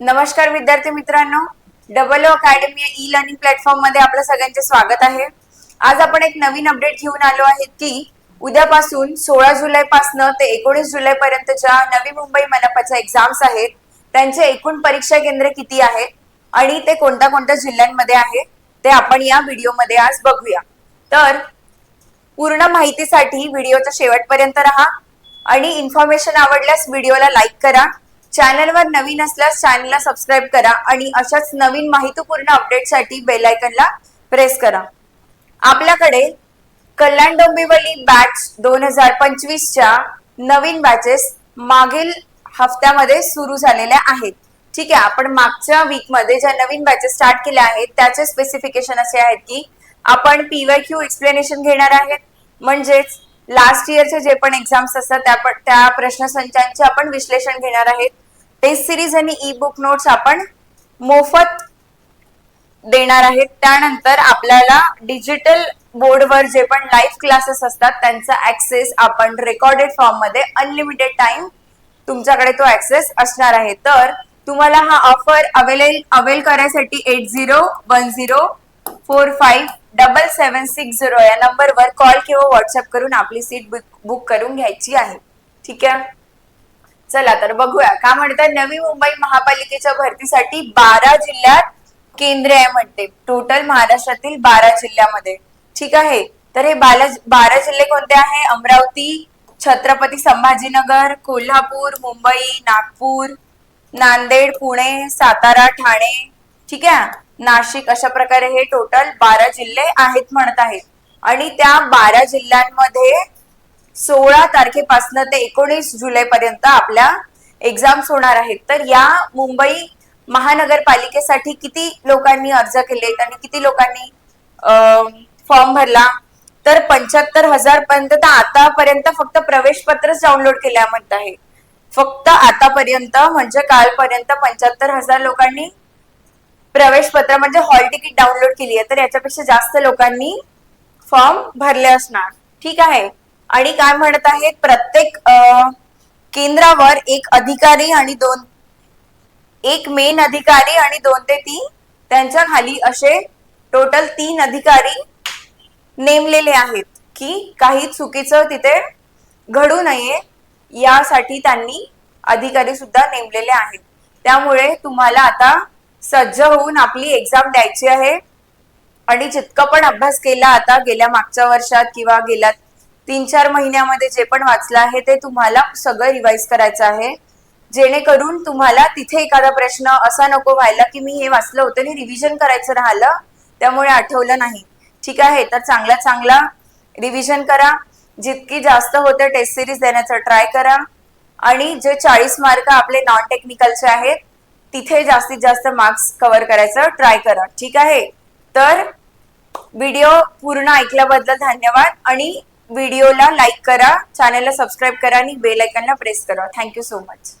नमस्कार विद्यार्थी मित्रांनो. डबल अकॅडमी ई लर्निंग प्लॅटफॉर्ममध्ये आपलं सगळ्यांचे स्वागत आहे. आज आपण एक नवीन अपडेट घेऊन आलो आहे की उद्यापासून सोळा जुलै पासून ते एकोणीस जुलै पर्यंतच्या नवी मुंबई मनपाच्या एक्झाम्स आहेत. त्यांचे एकूण परीक्षा केंद्र किती आहेत आणि ते कोणत्या कोणत्या जिल्ह्यांमध्ये आहे ते आपण या व्हिडिओमध्ये आज बघूया. तर पूर्ण माहितीसाठी व्हिडिओच्या शेवटपर्यंत राहा आणि इन्फॉर्मेशन आवडल्यास व्हिडिओला लाईक करा. चॅनलवर नवीन असल्यास चॅनलला सबस्क्राईब करा आणि अशाच नवीन माहितीपूर्ण अपडेटसाठी बेलायकनला प्रेस करा. आपल्याकडे कल्याण डोंबिवली बॅच दोन हजार पंचवीसच्या नवीन बॅचेस मागील हफ्त्यामध्ये सुरू झालेल्या आहेत. ठीक आहे आपण मागच्या वीकमध्ये ज्या नवीन बॅचेस स्टार्ट केल्या आहेत त्याचे स्पेसिफिकेशन असे आहेत की आपण पीवाय क्यू एक्सप्लेनेशन घेणार आहेत. म्हणजेच लास्ट इयरचे जे पण एक्झाम्स असतात त्या त्या प्रश्नसंचांचे आपण विश्लेषण घेणार आहेत. टेस्ट सिरीज आणि ई बुक नोट्स आपण मोफत देणार आहेत. त्यानंतर आपल्याला डिजिटल बोर्डवर जे पण लाईव्ह क्लासेस असतात त्यांचा ऍक्सेस आपण रेकॉर्डेड फॉर्ममध्ये अनलिमिटेड टाइम तुमच्याकडे तो ऍक्सेस असणार आहे. तर तुम्हाला हा ऑफर अवेलेल अवेल करायसाठी eight zero one zero four five double seven six zero या नंबरवर कॉल किंवा व्हॉट्सअप करून आपली सीट बुक करून घ्यायची आहे. ठीक आहे? चला तर बघूया. का म्हणतात नवी मुंबई महापालिकेच्या भरतीसाठी बारा जिल्ह्यात केंद्र आहे म्हणते. टोटल महाराष्ट्रातील बारा जिल्ह्यामध्ये. ठीक आहे? तर हे बाला बारा जिल्हे कोणते आहे? अमरावती छत्रपती संभाजीनगर कोल्हापूर मुंबई नागपूर नांदेड पुणे सातारा ठाणे. ठीक आहे? नाशिक अशा प्रकारे हे टोटल बारा जिल्हे आहेत म्हणत आहेत. आणि त्या बारा जिल्ह्यांमध्ये सोळा तारखेपासून ते एकोणीस जुलै पर्यंत आपल्या एक्झाम्स होणार आहेत. तर या मुंबई महानगरपालिकेसाठी किती लोकांनी अर्ज केलेत आणि किती लोकांनी फॉर्म भरला? तर पंच्याहत्तर हजार पर्यंत तर आतापर्यंत फक्त प्रवेश पत्रच डाउनलोड केल्या म्हणत आहे. फक्त आतापर्यंत म्हणजे कालपर्यंत पंच्याहत्तर हजार लोकांनी प्रवेश पत्र म्हणजे हॉल तिकीट डाउनलोड केली आहे तर याच्यापेक्षा जास्त लोकांनी फॉर्म भरले असणार. ठीक आहे? आणि काय म्हणत आहेत प्रत्येक केंद्रावर एक अधिकारी आणि दोन एक मेन अधिकारी आणि दोन ते तीन त्यांच्या खाली असे टोटल तीन अधिकारी नेमलेले आहेत की काही चुकीचं तिथे घडू नये यासाठी त्यांनी अधिकारी सुद्धा नेमलेले आहेत. त्यामुळे तुम्हाला आता सज्ज होऊन आपली एक्झाम द्यायची आहे. आणि जितकं पण अभ्यास केला आता गेल्या मागच्या वर्षात किंवा गेल्या तीन चार महिन्यामध्ये जे पण वाचलं आहे ते तुम्हाला सगळं रिवाइज करायचं आहे. जेणेकरून तुम्हाला तिथे एखादा प्रश्न असा नको व्हायला की मी हे वाचलं होतं आणि रिव्हिजन करायचं राहिलं त्यामुळे आठवलं नाही. ठीक आहे तर चांगला चांगला रिव्हिजन करा. जितकी जास्त होते टेस्ट सिरीज देण्याचा ट्राय करा. आणि जे चाळीस मार्क आपले नॉन टेक्निकलचे आहेत तिथे जास्तीत जास्त मार्क्स कव्हर करायचं ट्राय करा. ठीक आहे? तर व्हिडिओ पूर्ण ऐकल्याबद्दल धन्यवाद आणि व्हिडिओला लाईक करा चॅनलला सबस्क्राईब करा आणि बेल आयकनला प्रेस करा. Thank you so much